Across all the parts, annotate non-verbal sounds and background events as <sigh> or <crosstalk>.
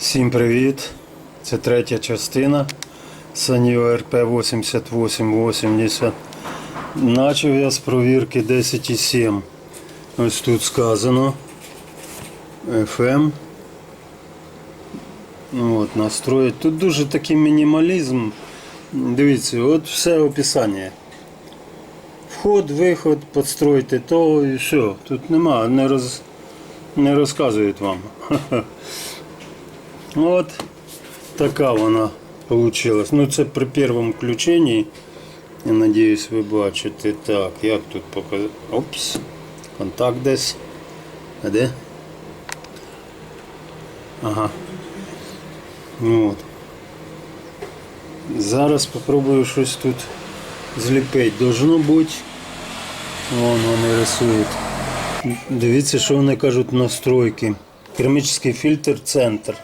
Всім привіт! Це третя частина Sanyo РП 8880. Начав я з провірки 10,7. Ось тут сказано FM. Ну, От, настроїть. Тут дуже такий мінімалізм. Дивіться, от все описання. Вход, виход, підстройте то і все. Тут нема, не, роз, не розказують вам. <laughs> От така вона вийшла. Ну це при першому включенні. Я надіюсь, ви бачите. Так, як тут показати. Опс. Контакт десь. А де? Ага. Ну, От. Зараз спробую щось тут зліпити. Должно бути. Вон вони рисують. Дивіться, що вони кажуть настройки. Керамічний фільтр центр.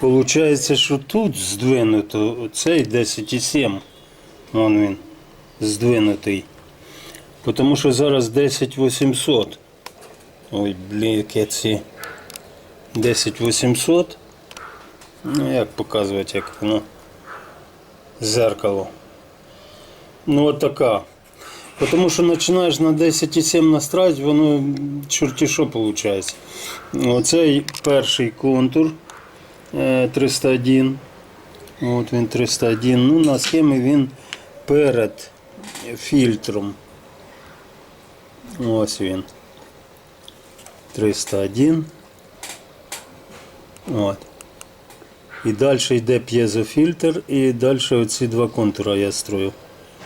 Получається, що тут здвинуто цей 10,7. Вон він здвинутий. Тому що зараз 10800. Ой, блін, яке ці 10800. Ну як показувати, як воно зеркало. Ну от така. Тому що починаєш на 10,7 настраювати, воно чорті що виходить. Оцей перший контур 301. От він 301. Ну, на схемі він перед фільтром. Ось він. 301. От. І далі йде п'єзофільтр, і далі оці два контури я строю.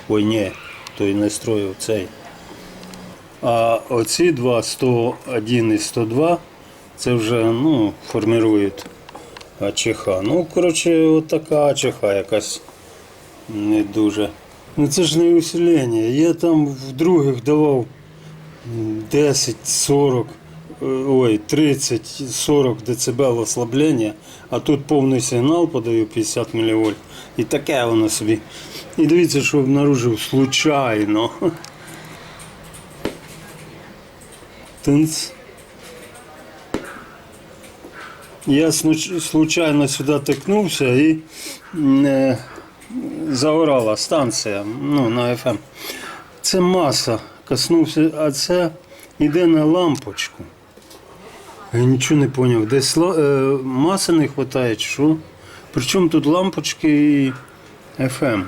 Ой, ні, той не строїв цей. А оці два 101 і 102 це вже ну, формують АЧХ. Ну, коротше, от така АЧХ якась не дуже. Ну це ж не усилення. Я там в других давав 10, 40, е, ой, 30, 40 дБ ослаблення, а тут повний сигнал подаю 50 мВ. І таке воно собі. І дивіться, що обнаружив случайно. Тинц. Я случайно сюди тикнувся і е, загорала станція ну, на FM. Це маса коснувся, а це йде на лампочку. Я нічого не зрозумів. Десь е, маси не вистачає, що? Причому тут лампочки і FM.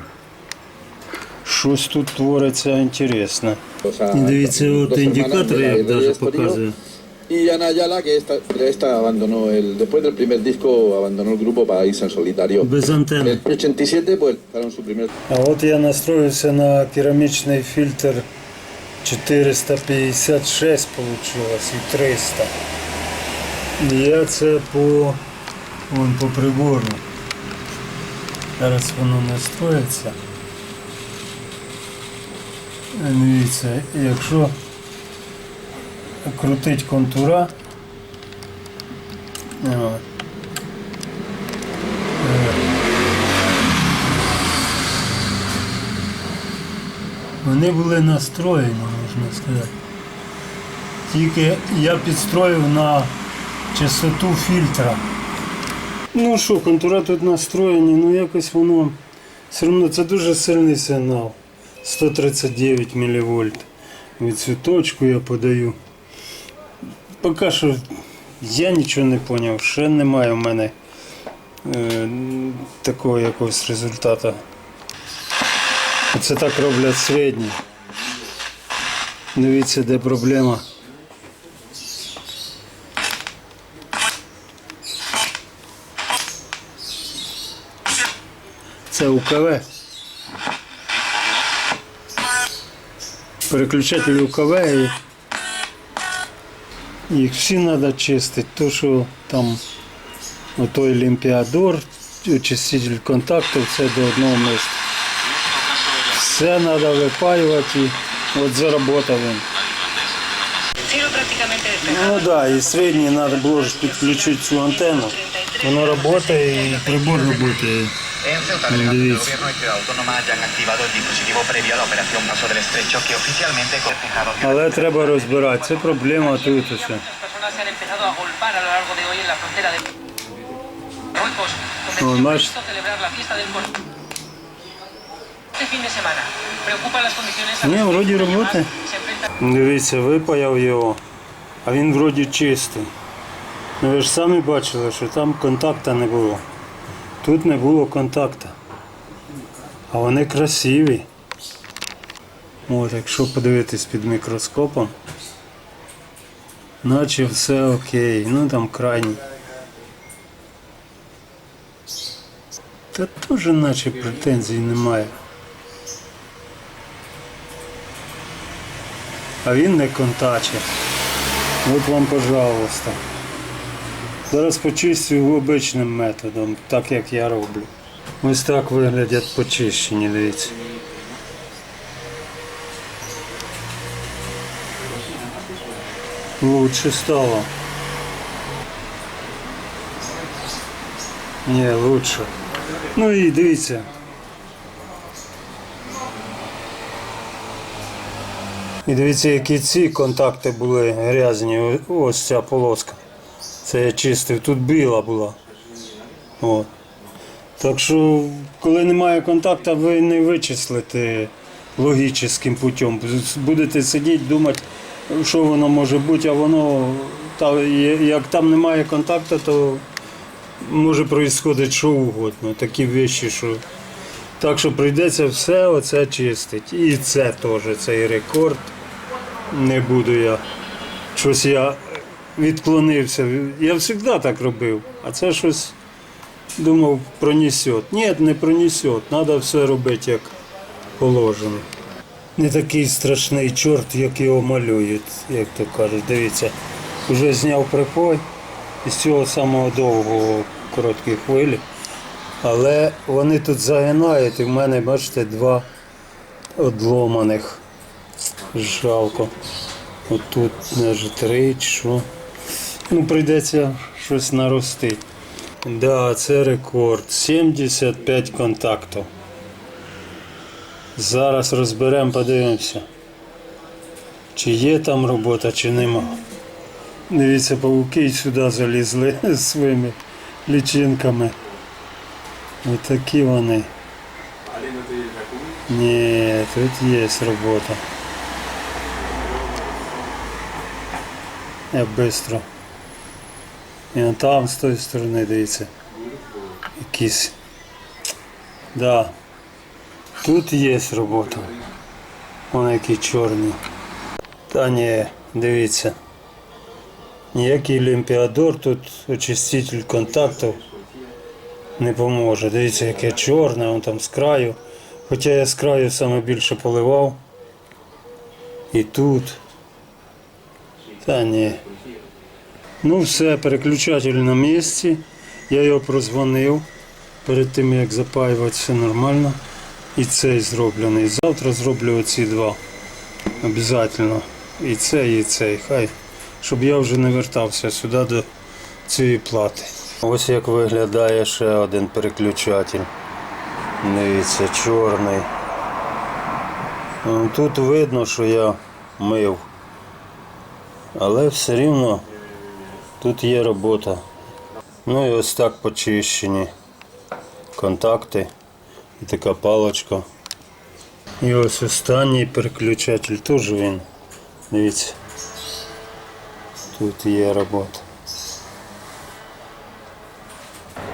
Щось тут твориться інтересне. І дивіться, от індикатор як навіть показує. Y Ana Ayala, que esta, esta abandonó el, después del primer disco, abandonó el grupo para irse en solitario. Без антенни. En el 87, pues, sacaron su primer А от я настроївся на керамічний фільтр 456 получилось і 300. І я це по, вон, по прибору. Зараз воно настроїться. Е, Дивіться, якщо крутить контура, Вони були настроєні, можна сказати. Тільки я підстроїв на частоту фільтра. Ну що, контура тут настроєні, ну якось воно все одно це дуже сильний сигнал. 139 мВ. Від цю я подаю. Поки що я нічого не зрозумів, ще немає в мене е, такого якогось результату. Це так роблять середні. Дивіться, де проблема. Це УКВ. Переключатель УКВ і їх всі треба чистити. То, що там отой Олімпіадор, очиститель контактів, це до одного місця. Все треба випаювати. і От заработав він. Ну да, і середній треба було підключити цю антенну. Воно працює і прибор працює. En Ceuta, Mm, del gobierno y Ciudad Autónoma ya han activado el dispositivo previo a la operación Paso del Estrecho que oficialmente despejado Але треба розбирати. Це проблема тут усе. Personas se han empezado a golpar a lo largo de hoy en la frontera de... Marruecos, donde No, tiene más- celebrar la fiesta del Cordón. Este fin de semana preocupan las condiciones Ні, вроді роботи. se enfrenta Дивіться, випаяв його, а він вроді чистий. Ну ви ж самі бачили, що там контакта не було. Тут не було контакта. А вони красиві. От, якщо подивитись під мікроскопом, наче все окей. Ну там крайній. Та теж наче претензій немає. А він не контаче. От вам, пожалуйста. Зараз почистю обичним методом, так як я роблю. Ось так виглядять почищені, дивіться. Лучше стало. Ні, лучше. Ну і дивіться. І дивіться, які ці контакти були грязні. Ось ця полоска. Це я чистив. Тут біла була. От. Так що, коли немає контакту, ви не вичислите логічним путем. Будете сидіти, думати, що воно може бути, а воно, як там немає контакту, то може происходити що угодно. Такі речі, що. Так що прийдеться все оце чистити. І це теж, цей рекорд. Не буду я. Щось я відклонився. Я завжди так робив, а це щось думав пронесет. Ні, не пронесет. Треба все робити як положено. Не такий страшний чорт, як його малюють, як то кажуть. Дивіться, вже зняв припой із цього самого довгого короткої хвилі. Але вони тут загинають, і в мене, бачите, два одломаних. Жалко. Отут навіть три що. Ну, прийдеться щось наростити. Да, це рекорд. 75 контактів. Зараз розберемо, подивимося. Чи є там робота, чи нема. Дивіться, павуки й сюди залізли <laughs> з своїми лічинками. Отакі вони. Ні, тут є робота. Я швидко. І он там з тої сторони дивіться. Якісь. Да. Тут є робота. Вон які чорні. Та ні, дивіться. Ніякий лімпіадор, тут очиститель контактів не поможе. Дивіться, яке чорне, вон там з краю. Хоча я з краю саме більше поливав. І тут. Та ні. Ну все, переключатель на місці. Я його прозвонив перед тим як запаювати все нормально. І цей зроблений. Завтра зроблю оці два. Обязательно. І цей, і цей. Хай. Щоб я вже не вертався сюди до цієї плати. Ось як виглядає ще один переключатель. Дивіться, чорний. Тут видно, що я мив. Але все рівно тут є робота. Ну і ось так почищені контакти і така палочка. І ось останній переключатель теж він. Дивіться. Тут є робота.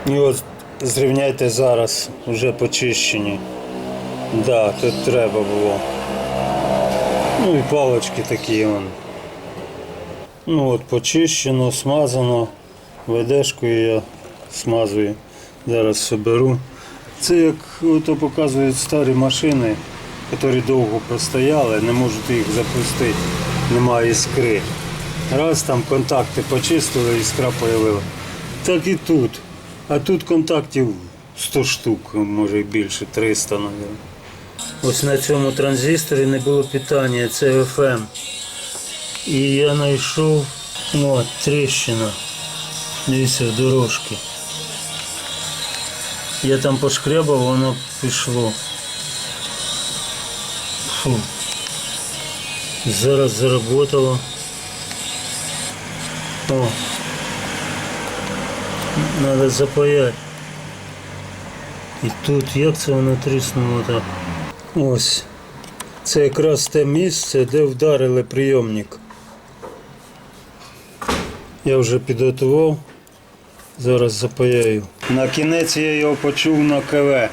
І от зрівняйте зараз, вже почищені. Да, тут треба було. Ну і палочки такі вон. Ну от почищено, смазано. Ведешкою я смазую. Зараз соберу. Це як ото показують старі машини, які довго простояли, не можуть їх запустити, немає іскри. Раз там контакти почистили, іскра появила. Так і тут. А тут контактів 100 штук, може більше, 300, мабуть. Ось на цьому транзисторі не було питання, це FM. І я знайшов ну, от, тріщина. Дивіться, в дорожки. Я там пошкребав, воно пішло. Фу. Зараз заработало. О. Треба запаяти. І тут як це воно тріснуло так? Ось. Це якраз те місце, де вдарили прийомник. Я вже підготував. Зараз запаяю. На кінець я його почув на КВ.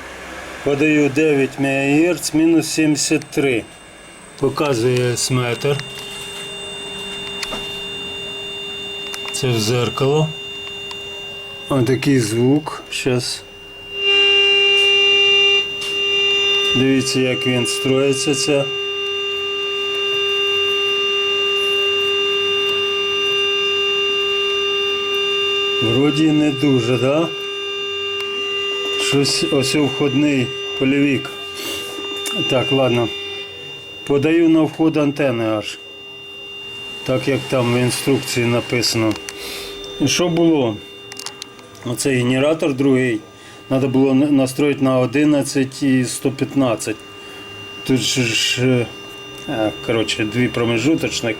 Подаю 9 МГц, мінус 73. Показує сметр. Це в зеркало. Отакий звук. Зараз. Дивіться, як він строїться це. Вроді не дуже, да? Щось ось входний полівік. Так, ладно. Подаю на вход антени аж. Так як там в інструкції написано. І що було? Оцей генератор другий. Треба було настроїти на 11 і 115. Тут ж, е, коротше, дві промежуточних.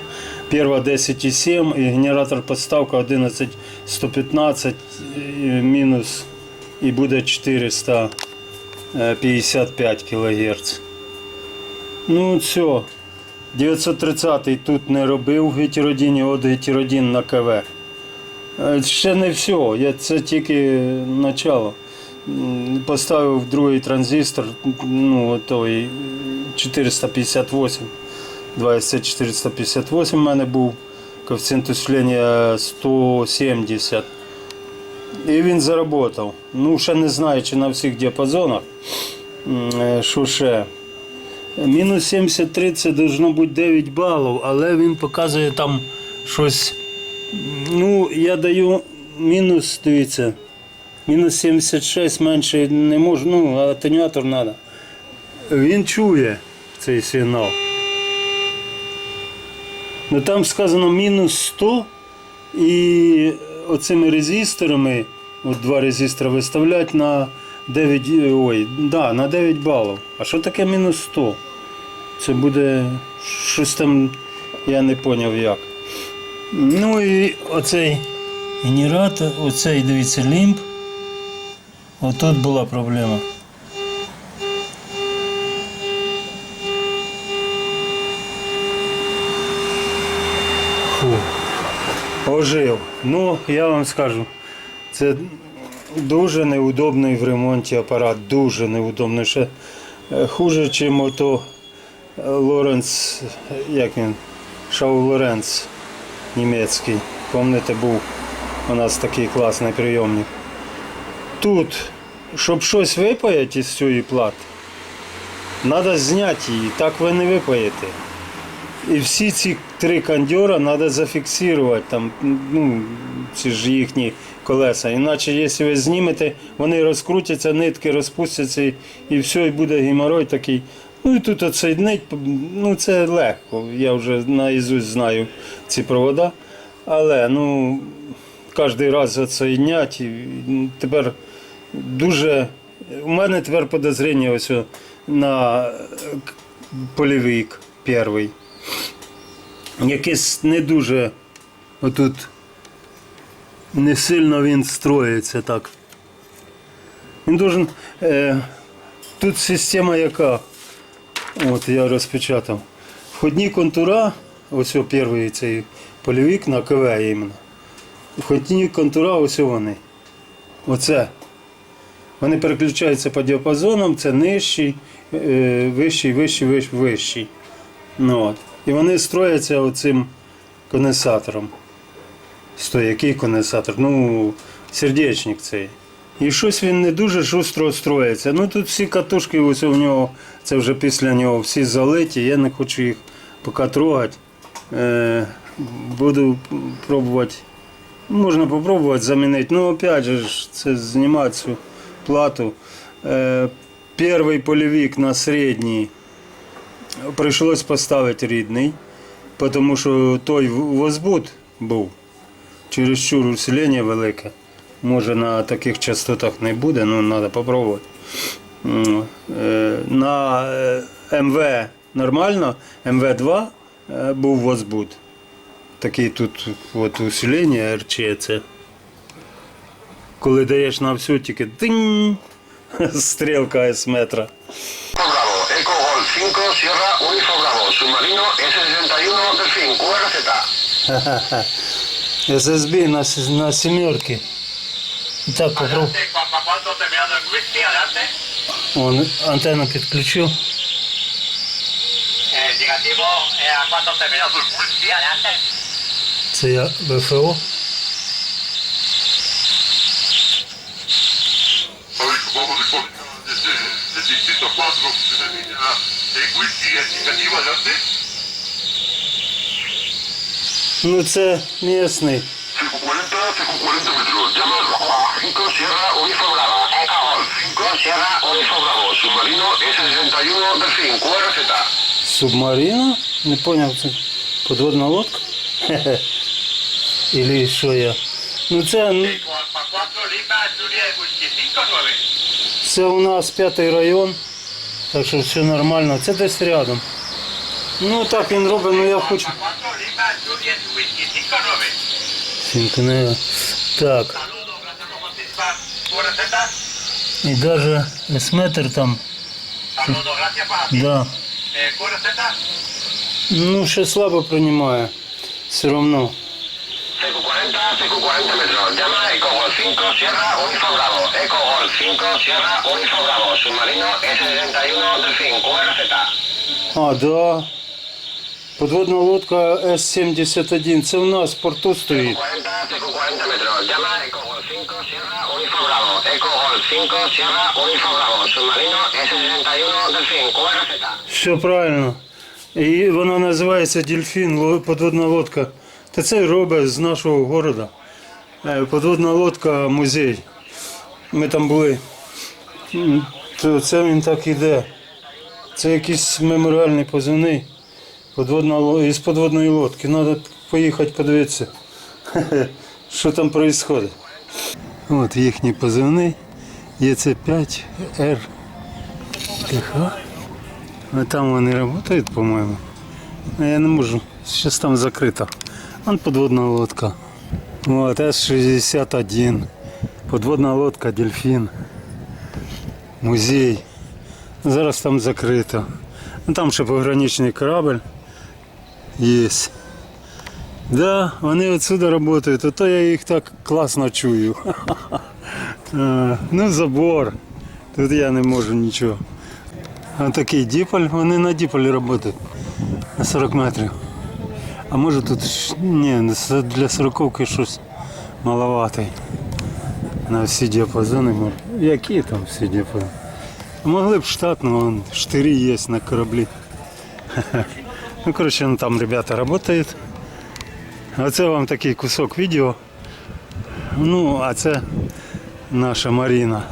Перша 10,7 і генератор подставка 11 115 і мінус і буде 455 кГц. Ну все. 930 тут не робив в гетеродіні, от гетеродін на КВ. Е, Ще не все, це тільки начало. Поставив другий транзистор, ну той 458. 20 458 в мене був коефіцієнт усилення 170. І він заработав. Ну, ще не знаю, чи на всіх діапазонах. Е, Що ще? Мінус 73 це должно бути 9 балів, але він показує там щось. Ну, я даю мінус, дивіться, мінус 76 менше не можу, ну, атенюатор треба. Він чує цей сигнал. Ну там сказано мінус 100 і оцими резисторами, от два резистори виставлять на 9, е, ой, да, на 9 балів. А що таке мінус 100? Це буде щось там, я не зрозумів як. Ну і оцей генератор, оцей, дивіться, лімб. Отут була проблема. Ожив. Ну, я вам скажу, це дуже неудобний в ремонті апарат, дуже неудобний. Ще е, хуже, ніж ото е, Лоренц, як він, Шау Лоренц німецький. Пам'ятаєте, був у нас такий класний прийомник. Тут, щоб щось випаяти із цієї плати, треба зняти її, так ви не випаєте. І всі ці три кондьора треба зафіксувати, там, ну, ці ж їхні колеса. Іначе, якщо ви знімете, вони розкрутяться, нитки розпустяться і, все, і буде геморрой такий. Ну і тут отсоединить, ну це легко. Я вже наїзусь знаю ці провода. Але ну, кожен раз відсоєднять. І тепер дуже. У мене тепер подозріння ось на полівик перший. Якийсь не дуже отут не сильно він строїться так. Він должен. Е, тут система яка? От я розпечатав. Входні контура, ось перший цей полівик на КВ іменно. Входні контура, ось вони. Оце. Вони переключаються по діапазонам, це нижчий, е, вищий, вищий, вищий, вищий. Ну, от. І вони строяться оцим конденсатором. Стой, який конденсатор? Ну, сердечник цей. І щось він не дуже шустро строїться. Ну тут всі катушки ось у нього, це вже після нього всі залиті, я не хочу їх поки трогати. Е, буду пробувати. Можна попробувати замінити. Ну, опять же, це знімати цю плату. Е, перший полівик на середній прийшлось поставити рідний, тому що той возбуд був. Чересчур усилення велике. Може на таких частотах не буде, але треба спробувати. Е, На е, МВ нормально, МВ2 е, був возбуд. Такий тут от усилення РЧ це. коли даєш на всю, тільки тинь, <laughs> стрілка Eco Golf 5, Sierra, Unifo Bravo, Submarino, S61, Delfín, QRZ. ССБ на, с- на семерке. Так, попробуй. ¿Para cuánto terminando el whisky? Adelante. Он антенну підключив. Eh, negativo, eh, ¿a cuánto terminando el whisky? Adelante. Це я ВФО. Vamos de distrito 4, el whisky, negativo, adelante. Ну це місний. 540, 540 metros. Llama 5 Sierra, Unifo Bravo. Eco Golf 5, Sierra, Unifo Bravo, Submarino, S61, Delfín, QRZ. Субмарина? Не поняв, це подводна лодка? Ілі що я? Ну це, ну, Alfa 4, Lima, Juliet, whisky 5-9. це у нас п'ятий район, так що все нормально. Це десь рядом. Ну так він робить, ну я хочу. 4, Lima, Juliet, whisky 5-9. Сінкнега. Так. І навіть есметр там, да. Ну, ще слабо приймає. Все одно. CQ40, CQ40 metros. Llama Eco Golf 5, Sierra, Unifo Bravo. Eco Golf 5, Sierra, Unifo Bravo. Submarino, S61, Delfín, QRZ. А, да. Подводна лодка С-71. Це в нас в порту стоїть. CQ40 metros. Llama Eco Golf 5, Sierra, Unifo Bravo. Eco Golf 5, Sierra, Unifo Bravo. Submarino, S61, Delfín, QRZ. Все правильно. І вона називається Дельфін, подводна лодка. Та це робить з нашого города. Е, Подводна лодка музей. Ми там були. То це він так іде. Це якийсь меморіальний позивний. Подводна, із подводної лодки. Треба поїхати подивитися, <laughs> що там відбувається. От їхній позивний. ЄЦ5 Р. ТХ. А там вони працюють, по-моєму. Я не можу. Зараз там закрито. Вон подводна лодка. Вот, С-61. Подводна лодка Дельфін. Музей. Зараз там закрито. Ну, Там ще пограничний корабль є. Да, вони отсюда працюють, то я їх так класно чую. <laughs> Ну, забор. Тут я не можу нічого. А такий діполь, вони на діполі працюють на 40 метрів. А може тут ні, для сороковки щось маловатий. На всі діапазони. Які там всі діапазони? Могли б штатно, вон, штирі є на кораблі. <laughs> Ну, коротше, ну, там ребята працюють. Оце вам такий кусок відео. Ну, а це наша Маріна.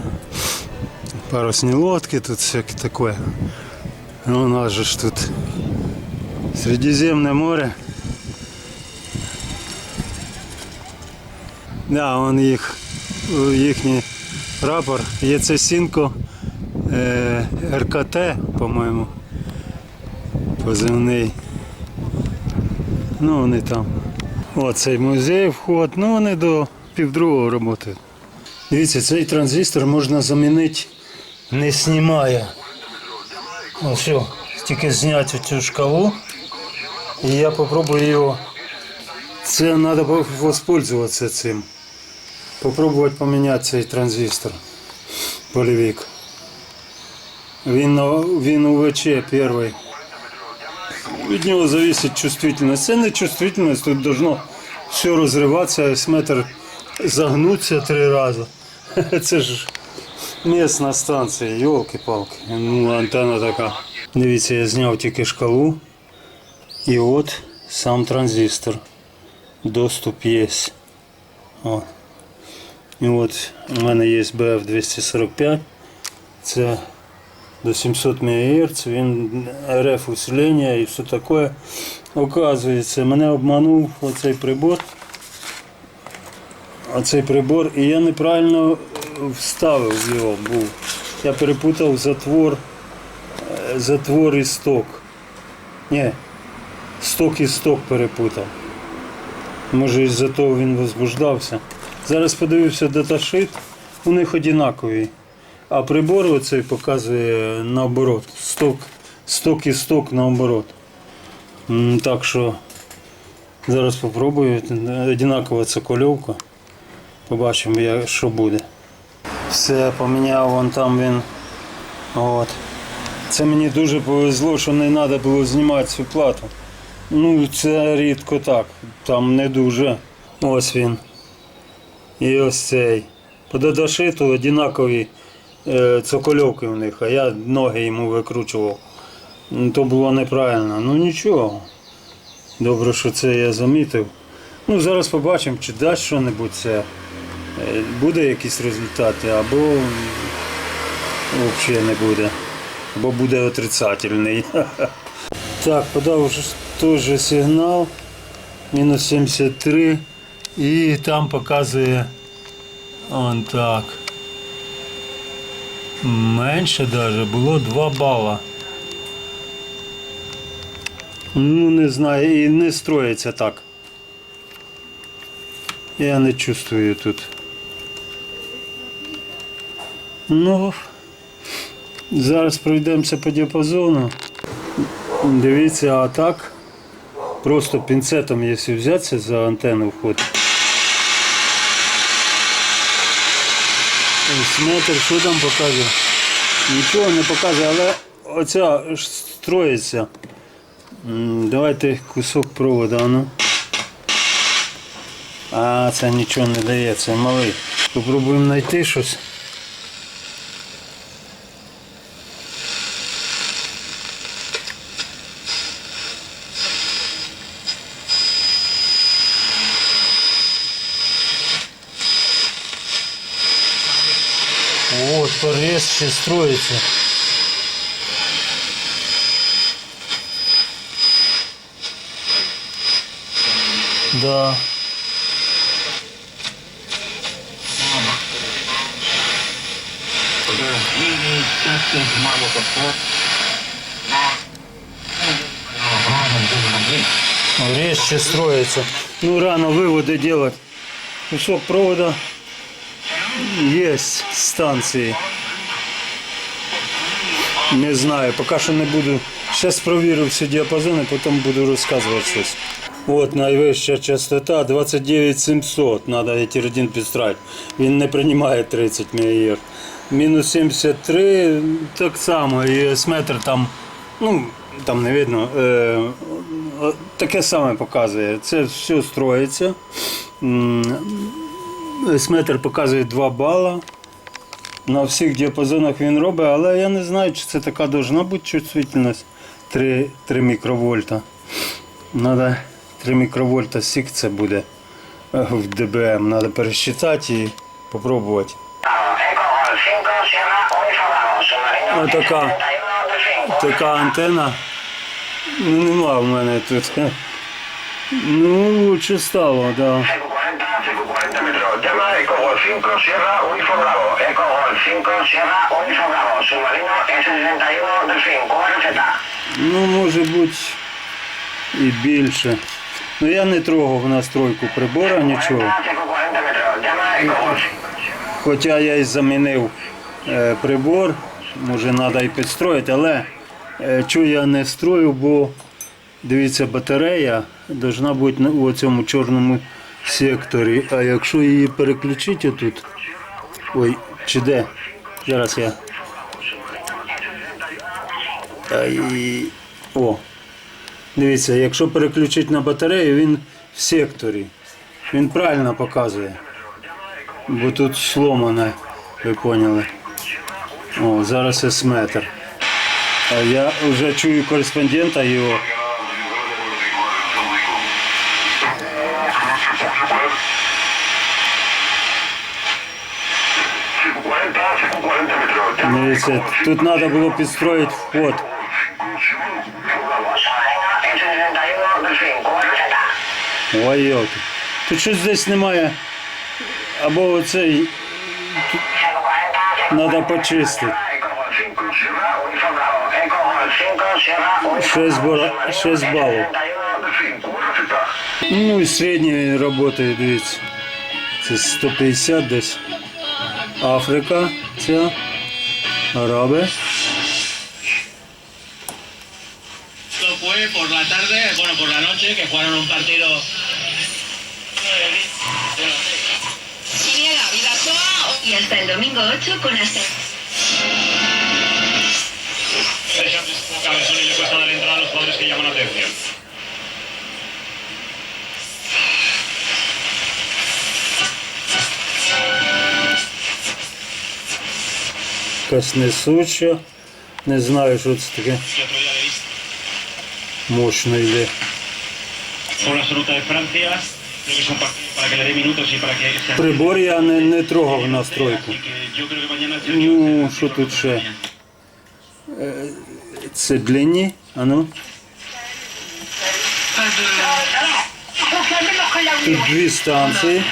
Парусні лодки, тут всяке таке. Ну, у нас же ж тут Середземне море. Да, вон їх, їхній прапор. Є це Сінко е, РКТ, по-моєму. Позивний. Ну, вони там. О, цей музей вход. Ну, вони до півдругого працюють. Дивіться, цей транзистор можна замінити не знімає. Ось все, тільки зняти цю шкалу. І я попробую його. Це треба воспользуватися цим. Попробувати поміняти цей транзистор. Полівік. Він, він УВЧ перший. Від нього залежить чувствительність. Це не чувствительність, тут должно все розриватися, метр загнутися три рази. <laughs> Це ж Місна станція, йолки-палки. Ну, антенна така. Дивіться, я зняв тільки шкалу. І от сам транзистор. Доступ є. О. І от у мене є BF245. Це до 700 МГц, він РФ усилення і все таке. Оказується, мене обманув оцей прибор. Оцей прибор, і я неправильно вставив його. Був. Я перепутав затвор, е, затвор і сток. Ні, сток і сток перепутав. Може із-за того він возбуждався. Зараз подивився даташит, у них однакові. А прибор оцей показує наоборот. Сток, сток і сток наоборот. Так що зараз спробую. Одинакова цокольовка. Побачимо, як- що буде. Все, поміняв вон там він. От. Це мені дуже повезло, що не треба було знімати цю плату. Ну, це рідко так. Там не дуже. Ось він. І ось цей. По додашиту однакові е, цокольовки у них, а я ноги йому викручував. Ну, То було неправильно. Ну нічого. Добре, що це я замітив. Ну, зараз побачимо, чи дасть що-небудь це. Е, Буде якісь результати, або взагалі не буде. Або буде отрицательний. <laughs> Так, подав ж теж сигнал. Мінус 73. І там показує он так. Менше даже, було 2 бала. Ну, не знаю, і не строїться так. Я не чувствую тут. Ну, зараз пройдемося по діапазону. Дивіться, а так. Просто пінцетом, якщо взятися за антенну вход. Метр, що там показує? Нічого не показує, але оця строїться. Давайте кусок провода, ну. А, це нічого не дає, це малий. Попробуємо знайти щось. Ще строится. Да. Резче строится. Ну, рано выводы делать. Кусок провода есть станции. Не знаю, поки що не буду. Зараз провірю всі діапазони, потім буду розказувати щось. От найвища частота 29700. Треба етір підстрать. Він не приймає 30 МГц. Мінус 73 так само. І есметр там, ну, там не видно. Е, таке саме показує. Це все строїться. Есметр показує 2 бала. На всіх діапазонах він робить, але я не знаю, чи це така должна бути чувствительність 3, 3 мікровольта. Надо 3 мікровольта сік це буде е, в ДБМ. Треба пересчитати і спробувати. Eco Gol 5, Sierra Uniform Bravo, submarino Ось така, S71 така антена. Ну, нема в мене тут. <laughs> Ну, лучше стало, так. Да. CQ40, CQ40 metros. Llama Eco Gol 5, Sierra Uniform Bravo. Eco Gol 5, Sierra Uniform Bravo, submarino S61 Delfín. QRZ. Ну, може бути і більше. Ну я не трогав настройку прибора нічого. CQ40 metros. Llama Eco Gol 5. Хоча я і замінив е, прибор, може треба і підстроїти, але е, чого я не строю, бо дивіться, батарея повинна бути у цьому чорному секторі. А якщо її переключити тут, ой, чи де? Зараз я. Ай, о. Дивіться, якщо переключити на батарею, він в секторі. Він правильно показує. Бо тут сломане, ви поняли. О, зараз есметр. А я вже чую кореспондента його. Дивіться, тут треба було підстроїти вход. Submarino S61 Ой, йолки. Тут щось десь немає. Або оцей CQ40, треба почистити. Eco Gol 5, Sierra Uniform Bravo. Eco Gol 5, Sierra Uniform Шесть submarino шесть балів. S61 Delfín. QRZ. Ну і середні роботи, дивіться. Це 150 десь. Африка ця. Robert. Esto fue por la tarde, bueno, por la noche, que jugaron un partido. Siniega, Vidasoa y hasta el domingo 8 con hasta. Якась несуча. Не знаю, що це таке. Мощно йде. Прибор я не, не трогав настройку. Ну, що тут ще? Е, Це длинні, а ну. Тут дві станції.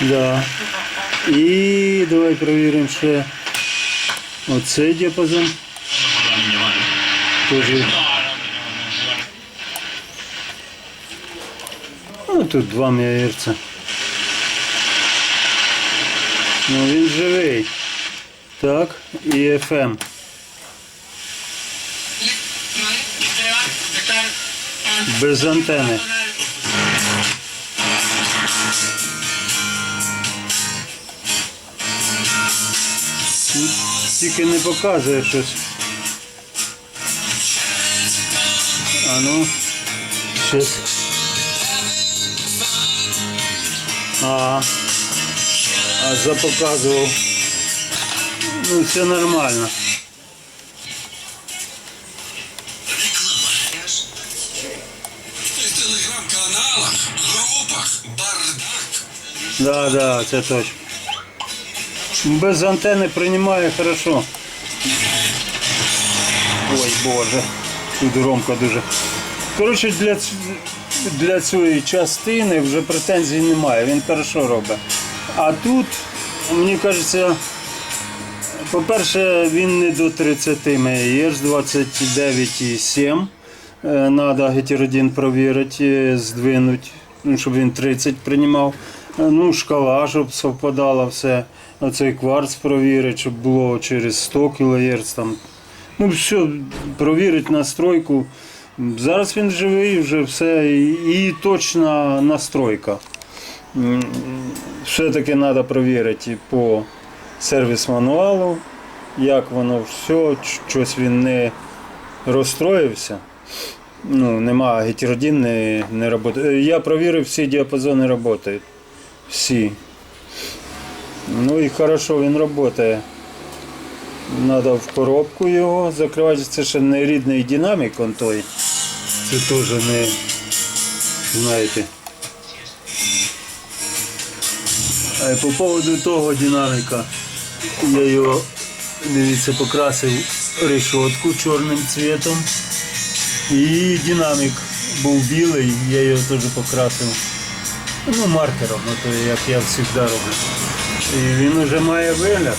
Да. І давай перевіримо ще оцей діапазон. Тоже. Ну, тут 2 МГц. Ну, він живий. Так, і FM. Без антени. Тільки не показує щось. А ну. Щось. А, а запоказував. Ну, все нормально. В телеграм-каналах, групах, бардак. Да, да, це точно. Без антени приймає хорошо. Ой, Боже. Тут громко дуже. Коротше, для, для цієї частини вже претензій немає, він хорошо робить. А тут, мені кажеться, по-перше, він не до 30 МГц, 29,7. Треба гетеродин провірити, е, здвинути, ну, щоб він 30 приймав. Е, Ну, шкала, щоб совпадало все. Оцей кварц провірити, щоб було через 100 кГц. Там. Ну, все, провірити настройку. Зараз він живий, вже все. І, точна настройка. Все-таки треба провірити по сервіс-мануалу, як воно все, щось він не розстроївся. Ну, нема гетеродин не, не працює. Я провірив, всі діапазони працюють. Всі. Ну і хорошо він працює. Треба в коробку його закривати. Це ще не рідний динамік он той. Це теж не, знаєте. А по поводу того динаміка, я його, дивіться, покрасив решетку чорним цвітом. І динамік був білий, я його теж покрасив. Ну, маркером, то як я завжди роблю. І він вже має вигляд.